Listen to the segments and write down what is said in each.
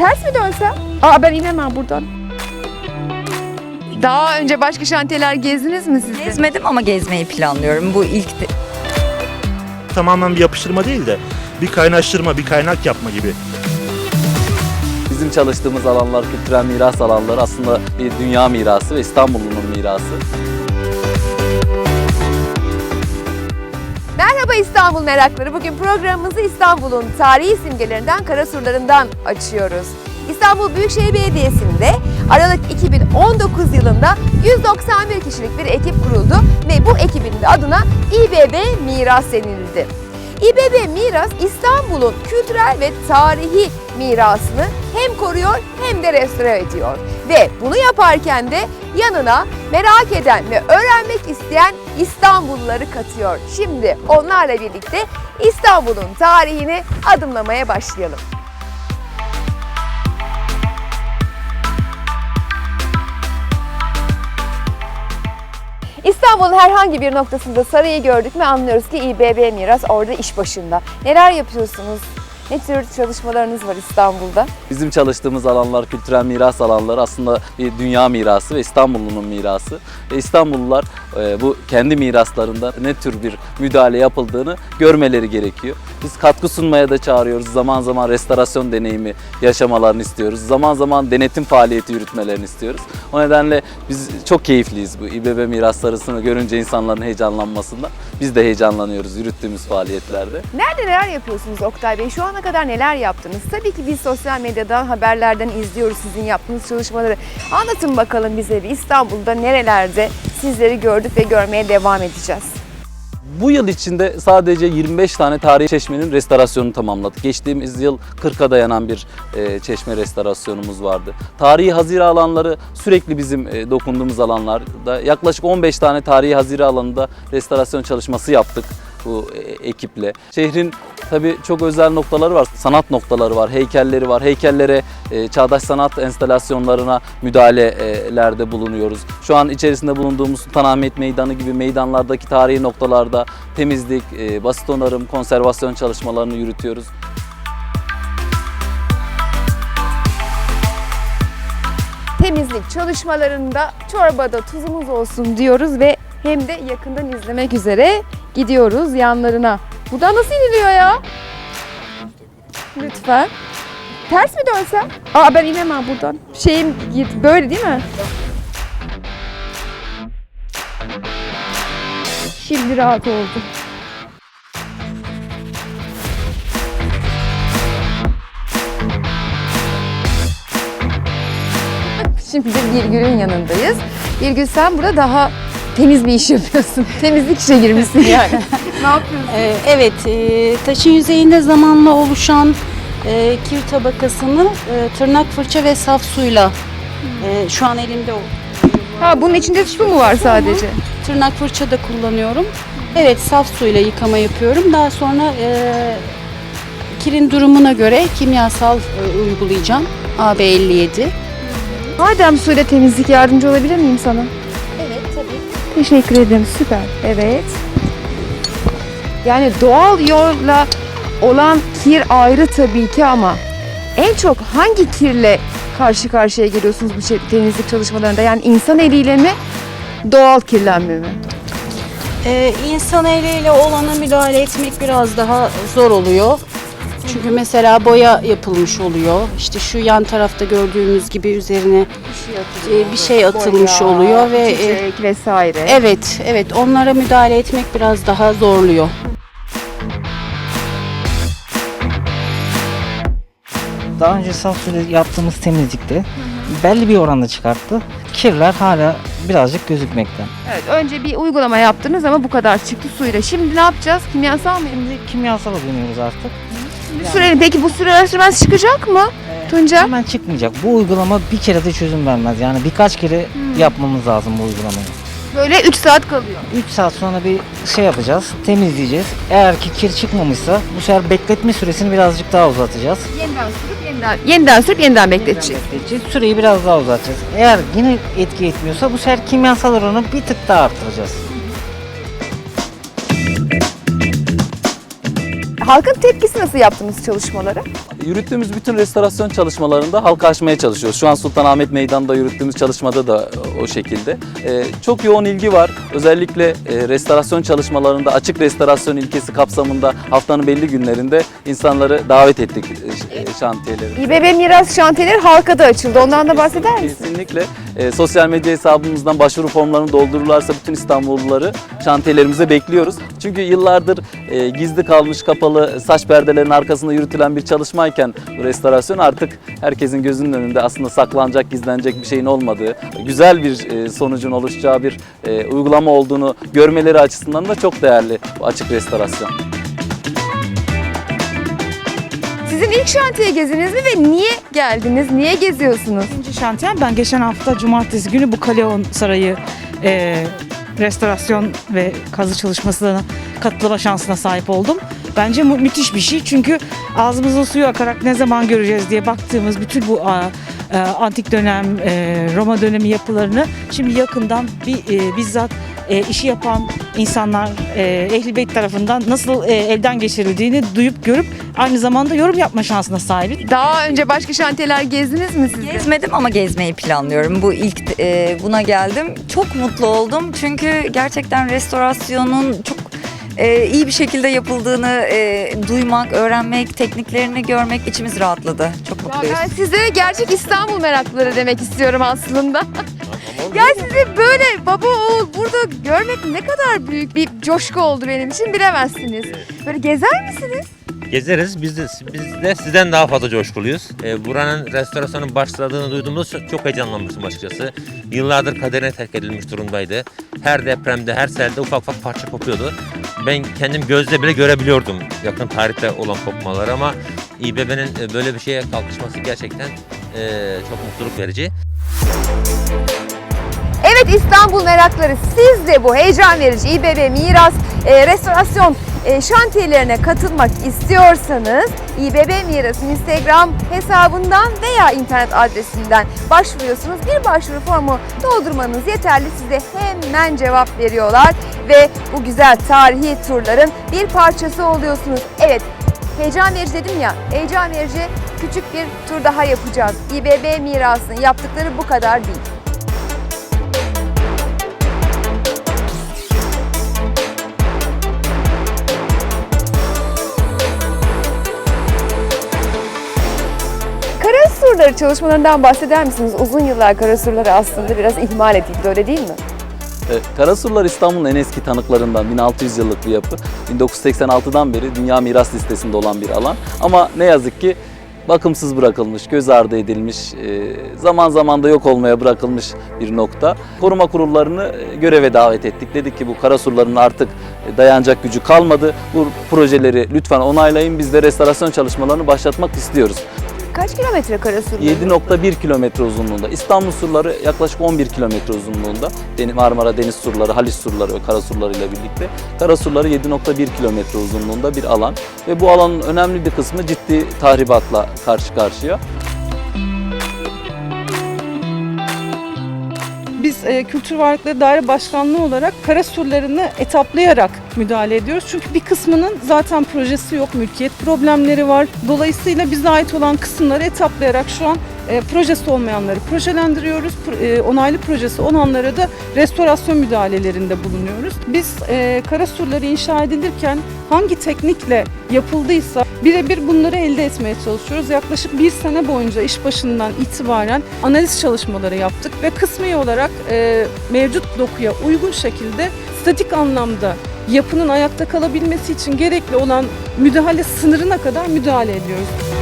Ters mi dönsem? Aa ben inemem buradan. Daha önce başka şantiyeler gezdiniz mi siz? de? Gezmedim ama gezmeyi planlıyorum. Bu ilk de- tamamen bir yapıştırma değil de bir kaynaştırma, bir kaynak yapma gibi. Bizim çalıştığımız alanlar kültürel miras alanları aslında bir dünya mirası ve İstanbul'un mirası. Merhaba İstanbul merakları. Bugün programımızı İstanbul'un tarihi simgelerinden, karasurlarından açıyoruz. İstanbul Büyükşehir Belediyesi'nde Aralık 2019 yılında 191 kişilik bir ekip kuruldu ve bu ekibin de adına İBB Miras denildi. İBB Miras İstanbul'un kültürel ve tarihi mirasını hem koruyor hem de restore ediyor. Ve bunu yaparken de yanına merak eden ve öğrenmek isteyen İstanbulluları katıyor. Şimdi onlarla birlikte İstanbul'un tarihini adımlamaya başlayalım. İstanbul'un herhangi bir noktasında sarayı gördük mü anlıyoruz ki İBB Miras orada iş başında. Neler yapıyorsunuz? Ne tür çalışmalarınız var İstanbul'da? Bizim çalıştığımız alanlar kültürel miras alanları aslında bir dünya mirası ve İstanbul'un mirası. Ve İstanbullular e, bu kendi miraslarında ne tür bir müdahale yapıldığını görmeleri gerekiyor. Biz katkı sunmaya da çağırıyoruz. Zaman zaman restorasyon deneyimi yaşamalarını istiyoruz. Zaman zaman denetim faaliyeti yürütmelerini istiyoruz. O nedenle biz çok keyifliyiz bu İBB miraslarını görünce insanların heyecanlanmasında. Biz de heyecanlanıyoruz yürüttüğümüz faaliyetlerde. Nerede neler yapıyorsunuz Oktay Bey? Şu ana kadar neler yaptınız? Tabii ki biz sosyal medyadan, haberlerden izliyoruz sizin yaptığınız çalışmaları. Anlatın bakalım bize bir İstanbul'da nerelerde sizleri gördük ve görmeye devam edeceğiz. Bu yıl içinde sadece 25 tane tarihi çeşmenin restorasyonunu tamamladık. Geçtiğimiz yıl 40'a dayanan bir e, çeşme restorasyonumuz vardı. Tarihi hazire alanları sürekli bizim e, dokunduğumuz alanlarda. Yaklaşık 15 tane tarihi hazire alanında restorasyon çalışması yaptık bu e, ekiple. Şehrin tabii çok özel noktaları var. Sanat noktaları var, heykelleri var. Heykellere, e, çağdaş sanat enstalasyonlarına müdahalelerde bulunuyoruz. Şu an içerisinde bulunduğumuz Sultanahmet Meydanı gibi meydanlardaki tarihi noktalarda temizlik, e, basit onarım, konservasyon çalışmalarını yürütüyoruz. Temizlik çalışmalarında çorbada tuzumuz olsun diyoruz ve hem de yakından izlemek üzere gidiyoruz yanlarına. Buradan nasıl iniliyor ya? Lütfen. Ters mi dönsem? Aa ben inemem buradan. Şeyim git böyle değil mi? Şimdi rahat oldu. Şimdi Birgül'ün yanındayız. Birgül sen burada daha temiz bir iş yapıyorsun. Temizlik işe girmişsin yani. ne yapıyorsun? Ee, Evet, e, taşın yüzeyinde zamanla oluşan e, kir tabakasını e, tırnak fırça ve saf suyla e, şu an elimde o. Ha bunun içinde su mu var sadece? Tırnak fırça da kullanıyorum. Evet, saf suyla yıkama yapıyorum. Daha sonra e, kirin durumuna göre kimyasal e, uygulayacağım. AB57. Madem suyla temizlik yardımcı olabilir miyim sana? Teşekkür ederim. Süper. Evet. Yani doğal yolla olan kir ayrı tabii ki ama en çok hangi kirle karşı karşıya geliyorsunuz bu şey- temizlik çalışmalarında? Yani insan eliyle mi, doğal kirlenme mi? Ee, insan eliyle olana müdahale etmek biraz daha zor oluyor. Çünkü mesela boya yapılmış oluyor. İşte şu yan tarafta gördüğümüz gibi üzerine e, bir şey atılmış Boya, oluyor ve e, vesaire. evet evet onlara müdahale etmek biraz daha zorluyor. Daha önce saf suyla yaptığımız temizlikte belli bir oranda çıkarttı. Kirler hala birazcık gözükmekte. Evet, önce bir uygulama yaptınız ama bu kadar çıktı suyla. Şimdi ne yapacağız? Kimyasal mı? Şimdi kimyasala dönüyoruz artık. Bir süre, peki bu süre sürmez çıkacak mı? Tunca? Hemen çıkmayacak. Bu uygulama bir kere de çözüm vermez. Yani birkaç kere yapmamız lazım bu uygulamayı. Böyle 3 saat kalıyor. 3 saat sonra bir şey yapacağız, temizleyeceğiz. Eğer ki kir çıkmamışsa bu sefer bekletme süresini birazcık daha uzatacağız. Yeniden sürüp yeniden, yeniden sürüp yeniden bekleteceğiz. Bekleteceğiz. Süreyi biraz daha uzatacağız. Eğer yine etki etmiyorsa bu sefer kimyasal oranı bir tık daha arttıracağız. Halkın tepkisi nasıl yaptınız çalışmaları? Yürüttüğümüz bütün restorasyon çalışmalarında halka açmaya çalışıyoruz. Şu an Sultanahmet Meydanı'nda yürüttüğümüz çalışmada da o şekilde. Ee, çok yoğun ilgi var. Özellikle e, restorasyon çalışmalarında açık restorasyon ilkesi kapsamında haftanın belli günlerinde insanları davet ettik e, şantiyelere. İBB Miras Şantiyeleri halka da açıldı. Ondan da bahseder misin? Kesinlikle. E, sosyal medya hesabımızdan başvuru formlarını doldururlarsa bütün İstanbulluları şantiyelerimize bekliyoruz. Çünkü yıllardır e, gizli kalmış kapalı saç perdelerin arkasında yürütülen bir çalışmayken bu restorasyon artık herkesin gözünün önünde aslında saklanacak, gizlenecek bir şeyin olmadığı, güzel bir e, sonucun oluşacağı bir e, uygulama olduğunu görmeleri açısından da çok değerli bu açık restorasyon. Sizin ilk şantiye geziniz mi ve niye geldiniz? Niye geziyorsunuz? İkinci şantiyem ben geçen hafta cumartesi günü bu Kaleon Sarayı e, restorasyon ve kazı çalışmasına katılma şansına sahip oldum. Bence mu- müthiş bir şey çünkü ağzımızın suyu akarak ne zaman göreceğiz diye baktığımız bütün bu a, e, antik dönem, e, Roma dönemi yapılarını şimdi yakından bir e, bizzat e, işi yapan insanlar e, Ehl-i Beyt tarafından nasıl e, elden geçirildiğini duyup görüp aynı zamanda yorum yapma şansına sahibiz. Daha önce başka şantiyeler gezdiniz mi siz? de? Gezmedim ama gezmeyi planlıyorum. Bu ilk e, buna geldim. Çok mutlu oldum çünkü gerçekten restorasyonun çok e, iyi bir şekilde yapıldığını e, duymak, öğrenmek, tekniklerini görmek içimiz rahatladı. Çok Ya mutluyuz. ben size gerçek İstanbul meraklıları demek istiyorum aslında. ya sizi böyle baba oğul burada görmek ne kadar büyük bir coşku oldu benim için bilemezsiniz. Böyle gezer misiniz? Gezeriz. Biz de, biz de sizden daha fazla coşkuluyuz. Ee, buranın restorasyonun başladığını duyduğumuzda çok, heyecanlanmıştım açıkçası. Yıllardır kaderine terk edilmiş durumdaydı. Her depremde, her selde ufak ufak parça kopuyordu. Ben kendim gözle bile görebiliyordum yakın tarihte olan kopmaları ama İBB'nin e, böyle bir şeye kalkışması gerçekten e, çok mutluluk verici. Evet İstanbul merakları siz de bu heyecan verici İBB Miras e, Restorasyon e, şantiyelerine katılmak istiyorsanız İBB Miras'ın Instagram hesabından veya internet adresinden başvuruyorsunuz. Bir başvuru formu doldurmanız yeterli. Size hemen cevap veriyorlar ve bu güzel tarihi turların bir parçası oluyorsunuz. Evet Heyecan verici dedim ya, heyecan verici küçük bir tur daha yapacağız. İBB Miras'ın yaptıkları bu kadar değil. Kara surları çalışmalarından bahseder misiniz? Uzun yıllar kara surları aslında biraz ihmal edildi öyle değil mi? E, Karasurlar İstanbul'un en eski tanıklarından 1600 yıllık bir yapı. 1986'dan beri Dünya Miras Listesi'nde olan bir alan. Ama ne yazık ki bakımsız bırakılmış, göz ardı edilmiş, e, zaman zaman da yok olmaya bırakılmış bir nokta. Koruma kurullarını e, göreve davet ettik. Dedik ki bu karasurların artık dayanacak gücü kalmadı. Bu projeleri lütfen onaylayın. Biz de restorasyon çalışmalarını başlatmak istiyoruz. Kaç kilometre kara surları? 7.1 kilometre uzunluğunda. İstanbul surları yaklaşık 11 kilometre uzunluğunda. Marmara Deniz surları, Haliç surları ve kara ile birlikte. Kara surları 7.1 kilometre uzunluğunda bir alan. Ve bu alanın önemli bir kısmı ciddi tahribatla karşı karşıya. E, Kültür Varlıkları Daire Başkanlığı olarak kara surlarını etaplayarak müdahale ediyoruz. Çünkü bir kısmının zaten projesi yok, mülkiyet problemleri var. Dolayısıyla bize ait olan kısımları etaplayarak şu an e, projesi olmayanları projelendiriyoruz. Pro- e, onaylı projesi olanlara da restorasyon müdahalelerinde bulunuyoruz. Biz e, inşa edilirken hangi teknikle yapıldıysa birebir bunları elde etmeye çalışıyoruz. Yaklaşık bir sene boyunca iş başından itibaren analiz çalışmaları yaptık ve kısmi olarak e, mevcut dokuya uygun şekilde statik anlamda yapının ayakta kalabilmesi için gerekli olan müdahale sınırına kadar müdahale ediyoruz.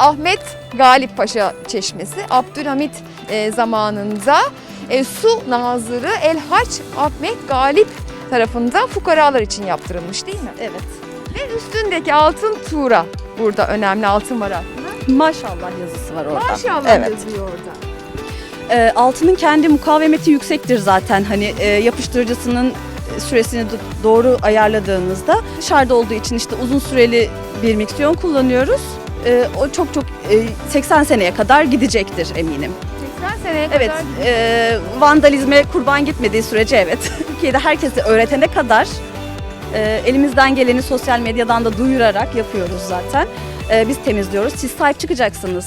Ahmet Galip Paşa Çeşmesi. Abdülhamit e, zamanında e, su nazırı Elhaç Ahmet Galip tarafından fukaralar için yaptırılmış değil mi? Evet. Ve üstündeki altın tuğra burada önemli altın var aslında. Maşallah yazısı var orada. Maşallah Evet. yazıyor orada. Ee, altının kendi mukavemeti yüksektir zaten. Hani e, yapıştırıcısının süresini do- doğru ayarladığımızda dışarıda olduğu için işte uzun süreli bir miksiyon kullanıyoruz. Ee, o çok çok e, 80 seneye kadar gidecektir eminim. 80 seneye Evet, kadar e, vandalizme kurban gitmediği sürece evet. Türkiye'de herkese öğretene kadar e, elimizden geleni sosyal medyadan da duyurarak yapıyoruz zaten. E, biz temizliyoruz. Siz sahip çıkacaksınız.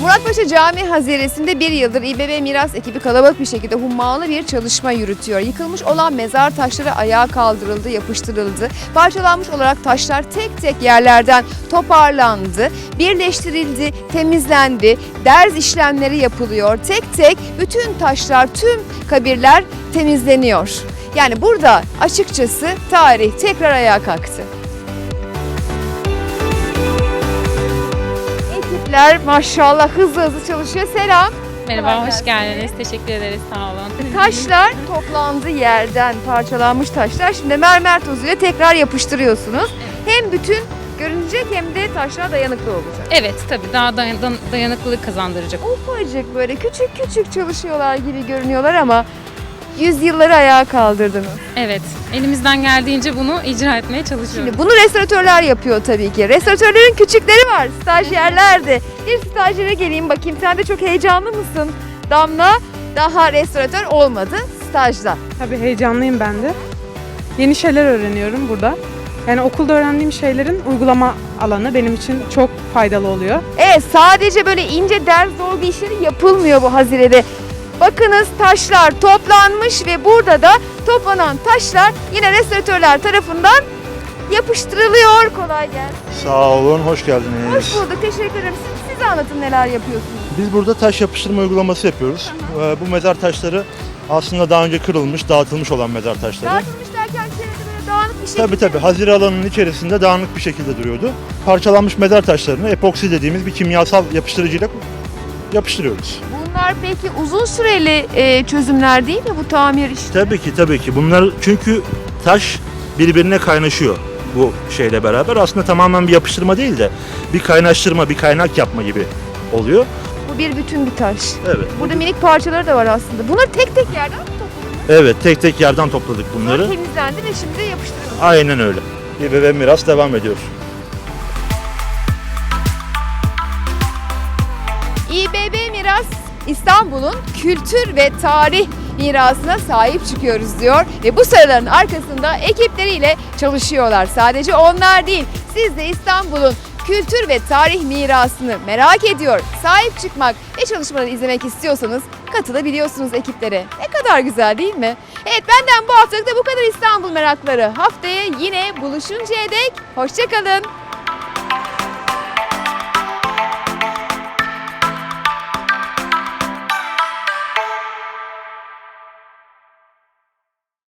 Muratpaşa Cami Haziresi'nde bir yıldır İBB Miras ekibi kalabalık bir şekilde hummalı bir çalışma yürütüyor. Yıkılmış olan mezar taşları ayağa kaldırıldı, yapıştırıldı. Parçalanmış olarak taşlar tek tek yerlerden toparlandı, birleştirildi, temizlendi. Derz işlemleri yapılıyor. Tek tek bütün taşlar, tüm kabirler temizleniyor. Yani burada açıkçası tarih tekrar ayağa kalktı. Ekipler maşallah hızlı hızlı çalışıyor. Selam. Merhaba, hoş geldiniz. Teşekkür ederiz, sağ olun. Taşlar toplandı yerden parçalanmış taşlar. Şimdi mermer tozuyla tekrar yapıştırıyorsunuz. Hem bütün görünecek hem de taşlar dayanıklı olacak. Evet, tabii daha dayan- dayanıklılık kazandıracak. Ufacık böyle küçük küçük çalışıyorlar gibi görünüyorlar ama yüzyılları ayağa kaldırdınız. Evet, elimizden geldiğince bunu icra etmeye çalışıyoruz. Şimdi bunu restoratörler yapıyor tabii ki. Restoratörlerin küçükleri var, stajyerler de. Bir stajyere geleyim bakayım. Sen de çok heyecanlı mısın? Damla daha restoratör olmadı, stajda. Tabii heyecanlıyım ben de. Yeni şeyler öğreniyorum burada. Yani okulda öğrendiğim şeylerin uygulama alanı benim için çok faydalı oluyor. Evet sadece böyle ince derz dolgu işleri yapılmıyor bu hazirede. Bakınız taşlar toplanmış ve burada da toplanan taşlar yine restoratörler tarafından yapıştırılıyor. Kolay gelsin. Sağ olun, hoş geldiniz. Hoş bulduk. Teşekkür ederim. Siz, siz anlatın neler yapıyorsunuz. Biz burada taş yapıştırma uygulaması yapıyoruz. Ee, Bu mezar taşları aslında daha önce kırılmış, dağıtılmış olan mezar taşları. Dağıtılmış derken çevrede böyle dağınık bir şey. Tabii tabii hazire alanının içerisinde dağınık bir şekilde duruyordu. Parçalanmış mezar taşlarını epoksi dediğimiz bir kimyasal yapıştırıcıyla yapıştırıyoruz. Bunlar peki uzun süreli e, çözümler değil mi bu tamir işi? Tabii ki tabii ki. Bunlar çünkü taş birbirine kaynaşıyor bu şeyle beraber. Aslında tamamen bir yapıştırma değil de bir kaynaştırma, bir kaynak yapma gibi oluyor. Bu bir bütün bir taş. Evet. Burada minik parçaları da var aslında. Bunları tek tek yerden mi topladınız? Evet, tek tek yerden topladık Bunlar bunları. temizlendi ve şimdi yapıştırıldı. Aynen öyle. İBB miras devam ediyor. İstanbul'un kültür ve tarih mirasına sahip çıkıyoruz diyor ve bu sıraların arkasında ekipleriyle çalışıyorlar. Sadece onlar değil, siz de İstanbul'un kültür ve tarih mirasını merak ediyor, sahip çıkmak ve çalışmaları izlemek istiyorsanız katılabiliyorsunuz ekiplere. Ne kadar güzel değil mi? Evet benden bu haftalık da bu kadar İstanbul merakları. Haftaya yine buluşuncaya dek hoşçakalın.